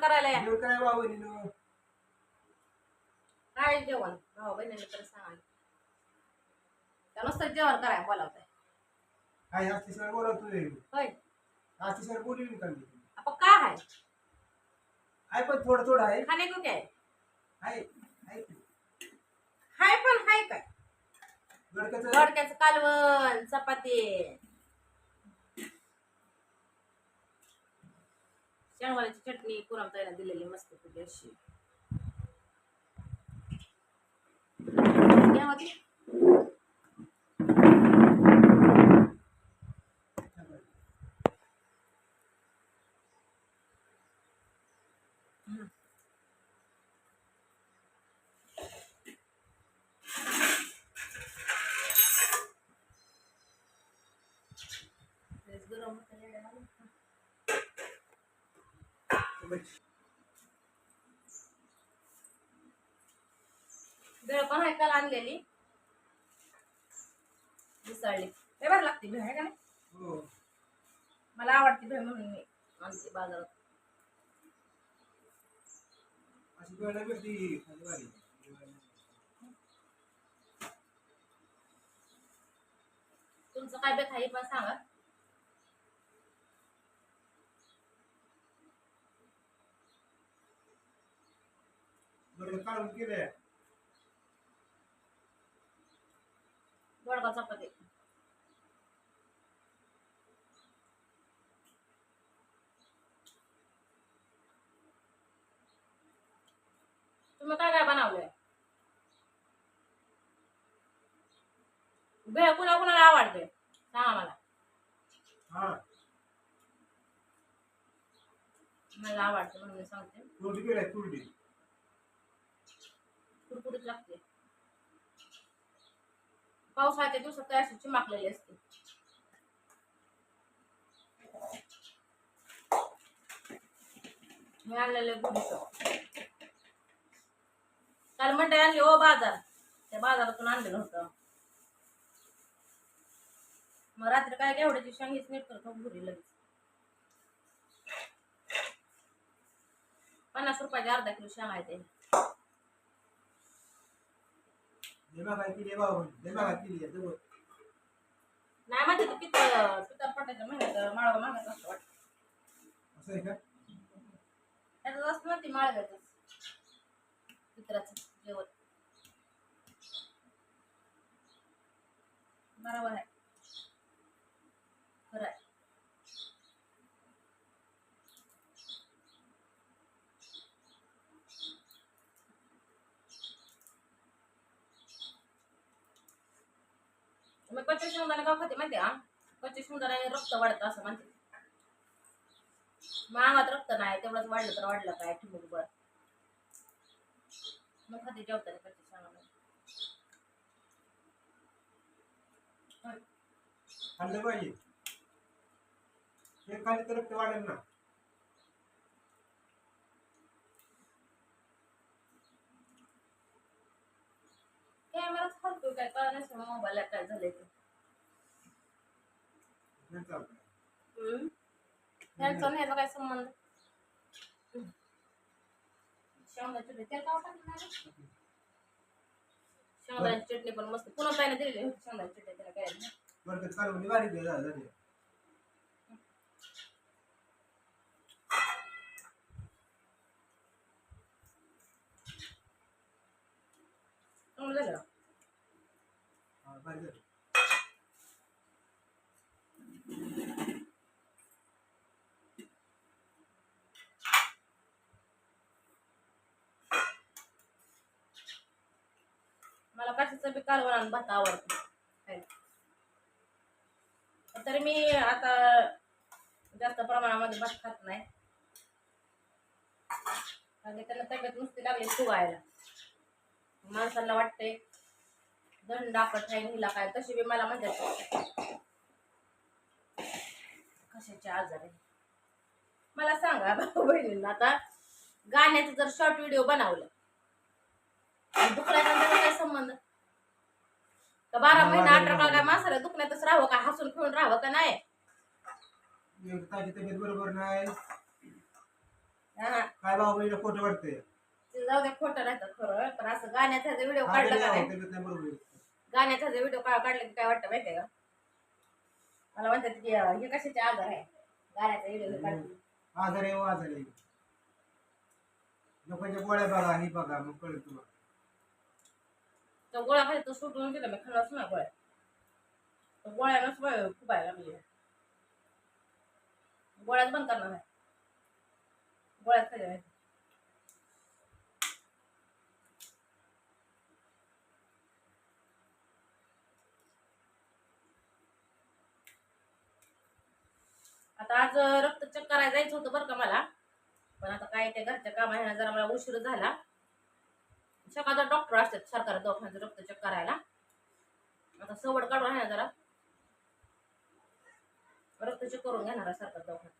करायला या. काय बाबा वहिनीनं? काय जेवण? भाऊ बहिणीने तर सांगा. त्या नुसतं जेवण करायला बोलावताय. काय असते सर बोलवतोय. होय. असते सर बोलली का मी? आपण काय आहे आहे पण थोडं थोडं आहे खाणे को काय आहे? आहे हाय. पण हाय काय? गडकचं दोडक्याचं कालवण चपाती. शेंगवाण्याची चटणी पुरम दिलेली मस्त तुझी अशी. घ्या होती. तेच गरम होतं येड्याला. भेळ पण आहे काल आणलेली. मिसळली लय बरं लागते भेळ आहे का नाही? हो. मला आवडते भेळ म्हणून मी आणते बाजारात. तुमचं काय बेत आहे पण सांगा. गडकं काढून केलंय दोडका चपाती. तुम्ही काय काय बनवलंय? भेळ कुणा कुणाला आवडते? सांगा मला. हा. मला आवडते म्हणून सांगते. तुरडी केलंय तुरडी कुरकुरीत लागते. पावसाळ्याच्या दिवसात तयार अशी चिमाकलेली असते. मी आणलेले गुढीचं काल मंडई आणली ओ बाजार. त्या बाजारातून आणलेलं होतं. मग रात्री काय घेवड्याची शेंगीच नीट करतो घुरी लगेच. पन्नास रुपयाचे अर्धा किलो शेंगा आहे ते. देवा बाबा देवा आहे जवळ. नाही ते पित्त पित्तर पटायचं महिन्यात माळवा मागत असतं वाटतं. असं आहे का? त्याचं असतं ना ती माळव्याचं. पित्राचं जेवण. बरोबर आहे. मग कच्च्या शेंगदाणे का खाते माहिती हा कच्चे शेंगदाण्याने रक्त वाढतं असं म्हणते मागात रक्त नाही तेवढंच वाढलं तर वाढलं काय ठिबक बर मग खाते जेवताना कच्चे शेंगदाणे खाल्लं पाहिजे. हे खाली तर रक्त वाढेल ना. कॅमेराच फालतू काय? कळलं नसेल मोबाईलला काय झालंय ते. नाही. ह्याचा ह्याचा काय संबंध? शेंगदाण्याची चटणी चटणी पण मस्त. पुन्हा काय दिलेली होती शेंगदाण्याची चटणी त्याला काय. बरं झालं. चांगलं झालं. मला कशाचं बी कालवण आणि भात आवडतं. तरी मी आता जास्त प्रमाणामध्ये भात खात नाही कारण त्याला तब्येत नुसती लागली फुगायला माणसाला वाटते दंड दाखवत आहे हिला काय? तशी बी मला म्हणतात कशाचे आजार आहे? मला सांगा भाऊ बहिणींना आता गाण्याचं जर शॉर्ट व्हिडिओ बनवलं दुखण्याचा त्याचा काय संबंध? का बारा महिना अठरा काळ काय माणसाला दुखण्यातच राहावं का? हसून खेळून राहावं का नाही? तब्येत बरोबर नाही. काय भाऊ बहिणीला खोटं वाटतंय? ते जाऊ दे खोटं राहतं खरं पण असं गाण्याचा व्हिडिओ हा, काढला का नाही. गाण्याचा व्हिडिओ काढला की काय वाटतं माहितीये का? मला म्हणतात की अं, हे कशाचे आजार आहे? गाण्याचा व्हिडिओ काढले. आजार हो, आजार लोकांच्या गोळ्या बघा ही बघा मग कळेल तुला तो गोळ्या खाली तो सुटून दिला मी खाल्लाच ना गोळ्या. तो गोळ्यानंच वय खूप आहे लागली. गोळ्याच बंद करणार आहे गोळ्याच आहे आता आज रक्त चेक करायला जायचं होतं बरं का मला. पण आता काय ते घरच्या कामाने जरा मला उशीर झाला. सकाळचा डॉक्टर असतात सरकारी दवाखान्यात रक्त चेक करायला. आता सवड काढून आहे ना जरा. रक्त चेक करून घेणार आहे सरकारी दवाखान्यात.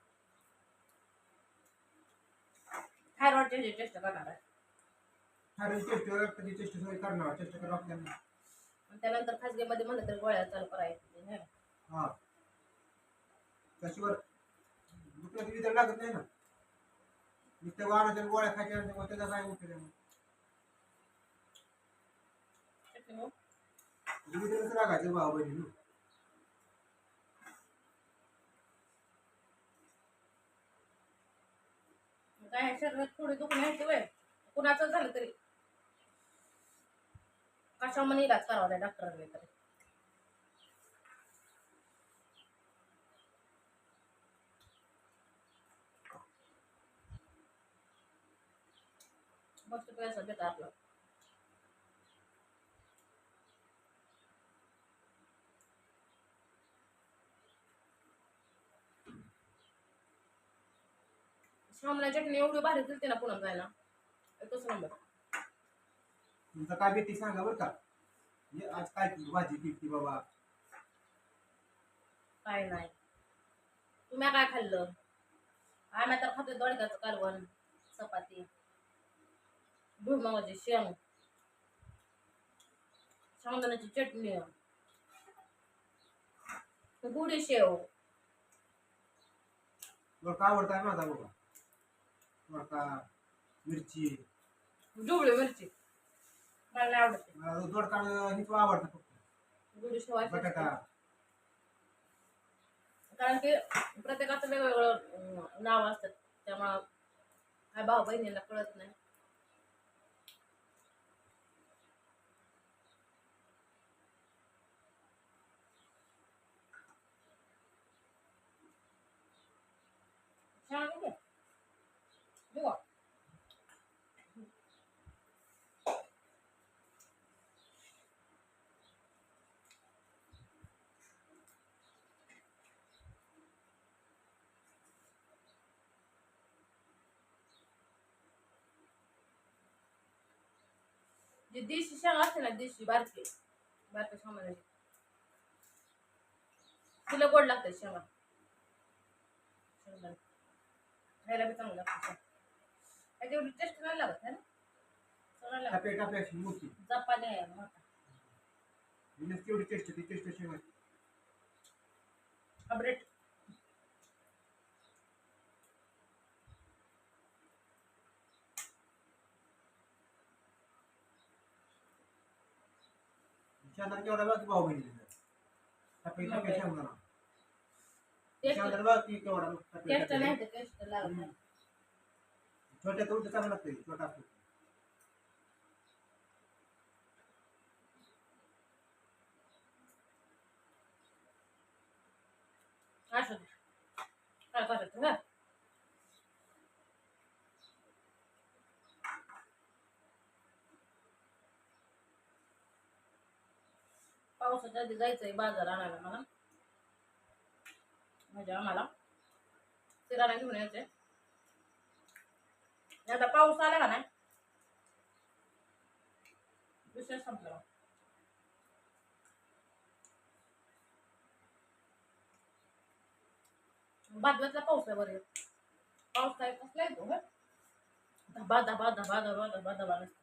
थायरॉइडची टेस्ट करणार आहे. ठरवून टेस्ट रक्ताची टेस्ट सगळी करणार टेस्ट आपल्याला. त्यानंतर खाजगीमध्ये म्हणलं तर गोळ्या चालू करायचं? हा. त्याशिवाय दुसऱ्या दिवशी तर लागत नाही ना. नुसत्या वाहनाच्या गोळ्या खायच्या मग त्याचा काय उपयोग आहे भाऊ बहिणी काय शरीरात थोडी दुखणं वय? कुणाचं झालं तरी? कशा इलाज करावा त्या डॉक्टरांनी तरी? मस्त पैसा देतात आपला. श्यामला चटणी एवढी भारी दिलते ना पुन्हा जायला. एकच नंबर. तुमचा काय बेटी सांगा बरं का? म्हणजे आज काय केली भाजी केली बाबा? काय नाही. तुम्ही काय खाल्लं? आम्ही तर खातो दोडक्याचं कालवण चपाती. भुईमुगाची शेंग शेंगदाण्याची चटणी गुढी शेव बरं का आवडताय माझा बाबा दोडका मिरची जुबळी मिरची मला नाही आवडते मला दोडका आणि तो आवडतं फक्त गुढी शेव अशी बटाटा. कारण की प्रत्येकाचं वेगवेगळं अं, नाव असतं त्यामुळं काय भाऊ बहिणीला कळत नाही छान आहे ते. देऊ का? जी देशी शेंग असते ना देशी बारकी बारकी सामानाची तिला गोड लागते शेंगा. खायला बी चांगलं लागतं त्याची एवढी टेस्ट नाही लागत है ना टाप्या अशी मोठी जपानी आहे मोठा हिने तेवढी टेस्ट ती टेस्ट माहिती. अपडेट शेंगदाणा केवढा बघ भाऊ बहिणी टाप्या टाप्या शेंगदाणा टेस्ट शेंगदाणा बघ की केवढा बघ, टाप्या टेस्ट टाप्या. नाही ते टेस्ट लागत नाही छोट्या तर चांगलं लागतंय छोटा असतो असू दे काय करायचं पावसाच्या आधी जायचंय बाजार आणायला मला. म्हणजे आम्हाला. किराणा घेऊन यायचंय. आता पाऊस आला का नाही? विषय संपला. बादल्यातला पाऊस आहे बरे. पाऊस काय कसला येतो हं? धबा धबा धबा धबा धबा धबा नसतो.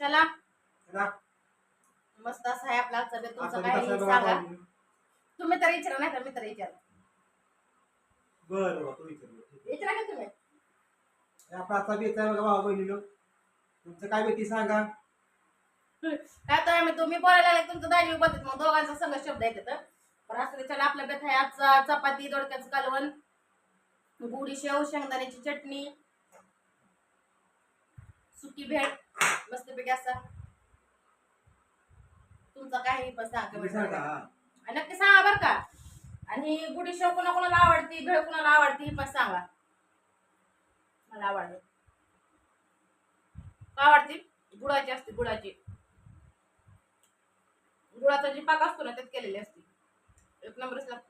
चला. मस्त असं आहे आपला बेत. तुमचं काय आहे सांगा. तुम्ही तर विचारा नाही तर मी तर विचारा बरं तू विचार का तुम्ही. आपला आता बेत आहे बघा भावा बहिणीलो तुमचं काय बेती सांगा. काय तर आम्ही तुम्ही बोलायला लागले तुमचं दाजी बोलतात मग दोघांचा संघ शब्द येतात पण असं चला आपल्या बेत आहे आजचा चपाती दोडक्याचं कालवण. गुडी शेव शेंगदाण्याची चटणी. सुकी भेट. मस्तपैकी असा. तुमचा काही पण सांगा नक्की सांगा बरं का. आणि गुडी शेव कोणा कोणाला आवडती भेळ कोणाला आवडती ही पण सांगा. मला आवडते का आवडती? गुळाची असते गुळाची. गुळाचा जी पाक असतो ना त्यात केलेली असते. एक नंबरच लागते.